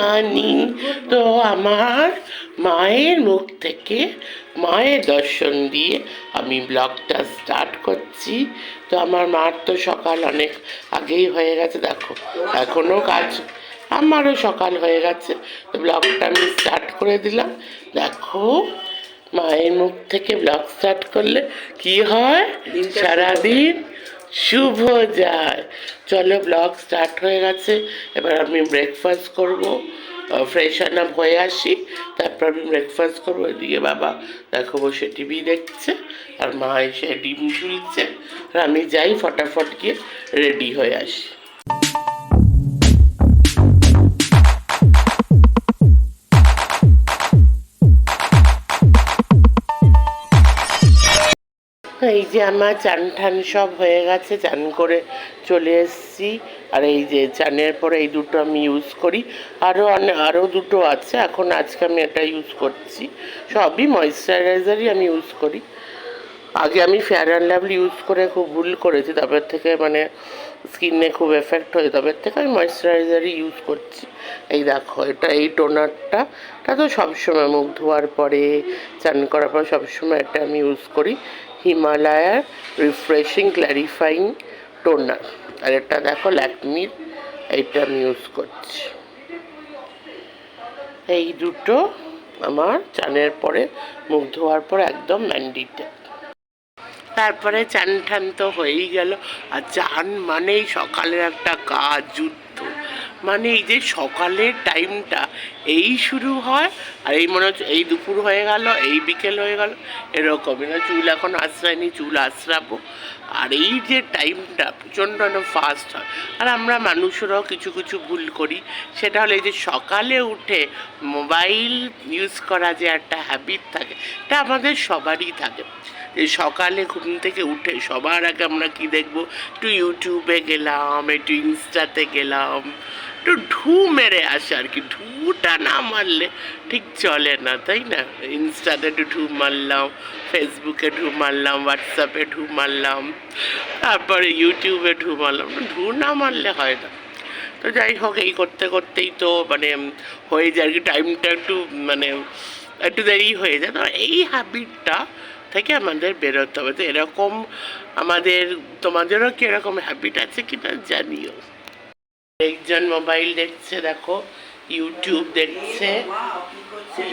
Morning তো আমার মায়ের মুখ থেকে মায়ের দর্শন দিয়ে আমি ব্লগটা স্টার্ট করছি। তো আমার মার তো সকাল অনেক আগেই হয়ে গেছে দেখো এখনও কাজ আমারও সকাল হয়ে গেছে। তো ব্লগটা আমি স্টার্ট করে দিলাম। দেখো মায়ের মুখ থেকে ব্লগ স্টার্ট করলে কি হয়? সারাদিন শুভ যায়। চলো ব্লগ স্টার্ট হয়ে গেছে। এবার আমি ব্রেকফাস্ট করব। ফ্রেশ আপ হয়ে আসি। তারপর আমি ব্রেকফাস্ট করব। এদিকে বাবা দেখো বসে টিভি দেখছে। আর মা এসে ডিম ঝুলছে আর আমি যাই, ফটাফট গিয়ে রেডি হয়ে আসি। যে আমার চান ঠান সব হয়ে গেছে, চান করে চলে এসেছি। আর এই যে চানের পরে এই দুটো আমি ইউজ করি। আরও আরও দুটো আছে, এখন আজকে আমি এটা ইউজ করছি। সবই ময়শ্চারাইজারই আমি ইউজ করি। আগে আমি ফেয়ার অ্যান্ড লাভলি ইউজ করে খুব ভুল করেছি তবে থেকে মানে স্কিনে খুব এফেক্ট হয়ে তবে থেকে আমি ময়শ্চারাইজারই ইউজ করছি। এই দেখো, এটা এই টোনারটা এটা তো সবসময় মুখ ধোয়ার পরে, চান করার পর সবসময় এটা আমি ইউজ করি। হিমালয়ার রিফ্রেশিং ক্ল্যারিফাইং টোনার আর এটা দেখো ল্যাকমির এইটা আমি ইউজ করছি। এই দুটো আমার চানের পরে, মুখ ধোয়ার পর একদম ম্যান্ডিটেড তারপরে চান ঠান তো হয়েই গেল। আর চান মানেই সকালের একটা কাজ, যুদ্ধ। মানে এই যে সকালের টাইমটা এই শুরু হয়, আর এই মনে হচ্ছে এই দুপুর হয়ে গেল, এই বিকেল হয়ে গেল এরকমই না চুল এখন আশ্রয়নি, চুল আশ্রাবো। আর এই যে টাইমটা প্রচণ্ড ফাস্ট হয়। আর আমরা মানুষরাও কিছু কিছু ভুল করি। সেটা হলো এই যে সকালে উঠে মোবাইল ইউজ করা যে একটা হ্যাবিট থাকে, এটা আমাদের সবারই থাকে। যে সকালে ঘুম থেকে উঠে সবার আগে আমরা কি দেখব? একটু ইউটিউবে গেলাম, একটু ইনস্টাতে গেলাম একটু ঢু মেরে আসে আর কি। ঢুটা না মারলে ঠিক চলে না, তাই না? ইনস্টাতে একটু ঢু মারলাম ফেসবুকে ঢু মারলাম হোয়াটসঅ্যাপে ঢু মারলাম, তারপরে ইউটিউবে ঢু মারলাম। ঢু না মারলে হয় না। তো যাই হোক, এই করতে করতেই তো মানে হয়ে যায় আর কি। টাইমটা একটু মানে একটু দেরি হয়ে যায়। তো এই হ্যাবিটটা থেকে আমাদের বেরোতে হবে। তো এরকম আমাদের, তোমাদেরও কি এরকম হ্যাবিট আছে কি না জানিও। একজন মোবাইল দেখছে দেখো ইউটিউব দেখছে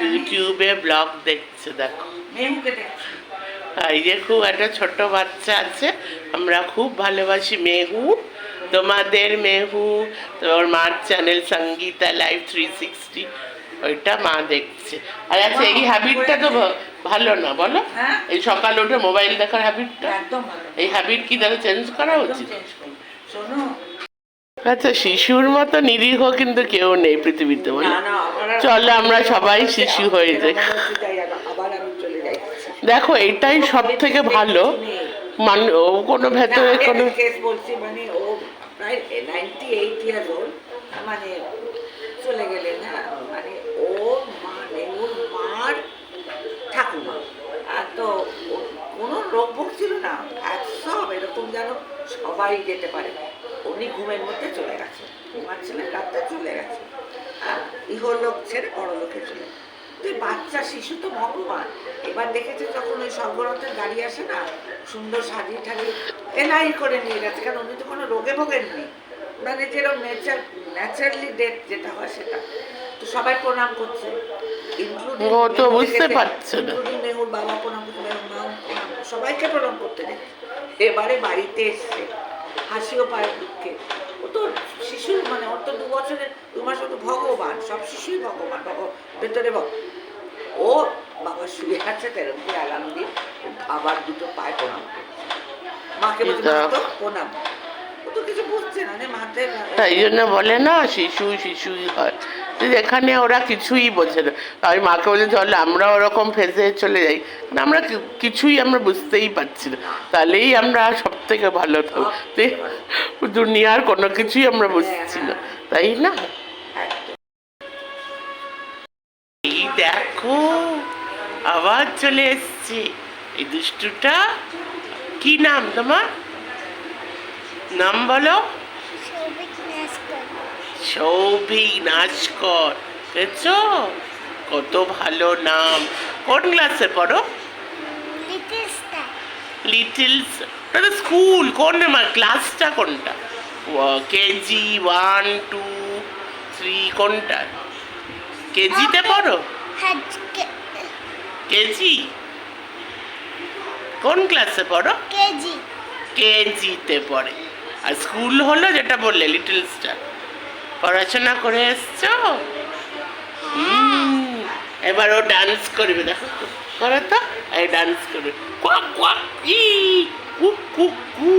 ইউটিউবে ব্লগ দেখছে দেখো। এই যে খুব একটা ছোট বাচ্চা আছে আমরা খুব ভালোবাসি মেহু। তোমাদের মেহু তোর মার channel Sangeeta live three sixty ওইটা মা দেখছে। আর আচ্ছা এই হ্যাবিটটা তো ভালো না বলো। হ্যাঁ। এই সকাল উঠে মোবাইল দেখার হ্যাবিটটা এই হ্যাবিট কি তাহলে চেঞ্জ করা উচিত? শোনো আচ্ছা শিশুর মতো নিরীহ কিন্তু কেউ নেই পৃথিবীতে বলে। চলো আমরা সবাই শিশু হয়ে যাই। দেখো এটাই সব থেকে ভালো। মান ও কোনো ভেতরে কোনো বলছি মানে ও প্রায় নাইনটি এইট ইয়ার ওল্ড মানে চলে গেলেন মানে ও মা ওর মার ঠাকুমা। আর তো কোনো রোগ ভোগ ছিল না আর সব এরকম যেন সবাই যেতে পারে। উনি ঘুমের মধ্যে চলে গেছে। ঘুমাচ্ছিলেন রাত্রে চলে গেছে। আর ইহলোক ছেড়ে পরলোকে চলে। তুই বাচ্চা শিশু তো ভগবান। এবার দেখেছে যখন ওই স্বর্গরথের গাড়ি আসে না সুন্দর সাজিয়ে ঠাজিয়ে এলাই করে নিয়ে গেছে। কারণ উনি তো কোনো রোগে ভোগেননি মানে যেরকম নেচার ন্যাচারালি ডেথ যেটা হয় সেটা। তো সবাই প্রণাম করছে। মেহুর বাবা প্রণাম সবাইকে প্রণাম করতে দেখছে এবারে বাড়িতে এসছে। হাসিও পায় দুঃখে ও তো শিশুর মানে ওর তো দু বছরের দু মাস তো ভগবান সব শিশুই ভগবান ভগ ভেতরে ও বাবা শুয়ে আছে তেরম করে অ্যালার্ম দিয়ে আবার দুটো পায় প্রণাম মাকে বলছে তো প্রণাম। তাই জন্য বলে, না, শিশু শিশুই হয়। এখানে ওরা কিছুই বোঝে না। আমি মাকে চল, আমরা ওরকম ফেসে চলে যাই। আমরা কিছুই আমরা বুঝতেই পারছি না। তাহলেই আমরা সব থেকে ভালো দুনিয়ার কোনো কিছুই আমরা বুঝছি না। তাই না? এই দেখো, আবার চলে এসছে। এই দুষ্টুটা, কি নাম তোমার? নাম বলো। সৌভিক নাচকর দেখছ কত ভালো নাম। কোন ক্লাসে পড়ো? লিটল লিটলস ওটা স্কুল। কোন ক্লাসটা কোনটা? কেজি ওয়ান টু থ্রি কোনটা? কেজিতে পড়ো? কেজি? কোন ক্লাসে পড়ো? কেজি। কেজিতে পড়ে। আর স্কুল হলো যেটা বললে লিটল স্টার পড়াশোনা করে এসছো? এবার ও ডান্স করবে দেখো। করো তো এই ডান্স করবে। কোয়াক কোয়াক ই কুক কুক কু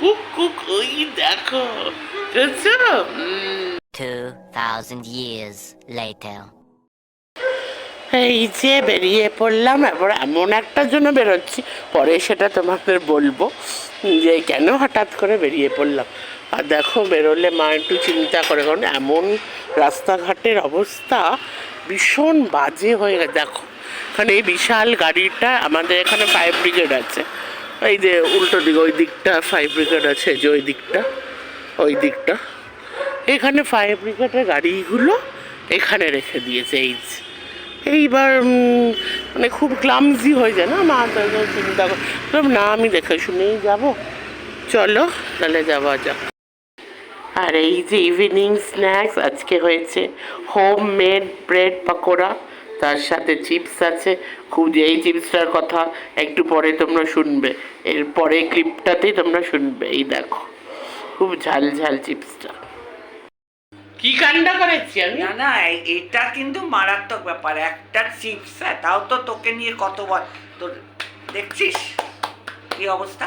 কুক কুক ওই দেখো। বুঝছ? হুম। 2,000 years later. এই যে বেরিয়ে পড়লাম, এবার এমন একটার জন্য বেরোচ্ছি। পরে সেটা তোমাদের বলব যে কেন হঠাৎ করে বেরিয়ে পড়লাম। আর দেখো, বেরোলে মা একটু চিন্তা করে, কারণ এমন রাস্তাঘাটের অবস্থা ভীষণ বাজে হয়ে গেছে। দেখো এখানে এই বিশাল গাড়িটা আমাদের এখানে ফায়ার ব্রিগেড আছে। এই যে উল্টো দিক, ওই দিকটা ফায়ার ব্রিগেড আছে যে ওই দিকটা ওই দিকটা। এখানে ফায়ার ব্রিগেডের গাড়িগুলো এখানে রেখে দিয়েছে, এই যে। এইবার মানে খুব ক্লামজি হয়ে যায় না? মা চিন্তা করলাম না, আমি দেখে শুনেই যাব। চলো, তাহলে যাওয়া যাক। আর এই যে ইভিনিং স্ন্যাক্স আজকে হয়েছে হোম মেড ব্রেড পকোড়া। তার সাথে চিপস আছে। খুব এই চিপসটার কথা একটু পরে তোমরা শুনবে। এর পরে ক্লিপটাতেই তোমরা শুনবে। এই দেখো, খুব ঝাল ঝাল চিপসটা কি কাণ্ড করেছি আমি? না না এটা কিন্তু মারাত্মক ব্যাপার। একটা চিপস তাও তো তোকে নিয়ে কত তোর দেখছিস কি অবস্থা?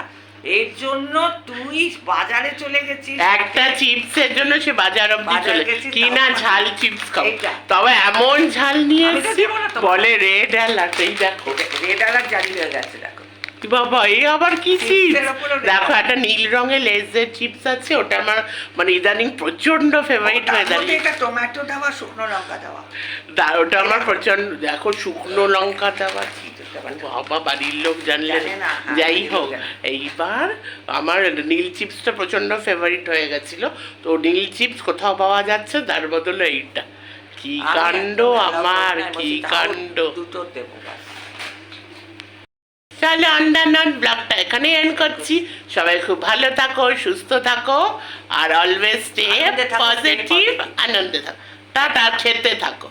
এর জন্য তুই বাজারে চলে গেছিস। একটা চিপসের জন্য সে বাজার অব্দি চলে কি না ঝাল চিপস খাও তবে এমন ঝাল নিয়ে। বলে রেড অ্যালার্ট এই দেখো। রেড অ্যালার্ট জারি হয়ে গেছে বাবা এই আবার কি চিপস দেখো একটা নীল রঙের লেজের চিপস আছে ওটা আমার মানে ইদানিং প্রচণ্ড ফেভারিট হয়ে দাঁড়িয়ে এটা টমেটো দেওয়া শুকনো লঙ্কা দেওয়া। দা- ওটা আমার প্রচণ্ড দেখো শুকনো লঙ্কা দেওয়া বাবা বাড়ির লোক জানলে হ্যাঁ, যাই হোক এইবার আমার নীল চিপসটা প্রচণ্ড ফেভারিট হয়ে গেছিল। তো নীল চিপস কোথাও পাওয়া যাচ্ছে? তার বদলে এইটা। কি কাণ্ড আমার কি কাণ্ড। দুটো দেবো চলো অন্যান্য ব্লগটা এখানে এন্ড করছি। সবাই খুব ভালো থাকো সুস্থ থাকো আর অলওয়েজ স্টে পজিটিভ আনন্দে থাকো। টাটা খেতে থাকো।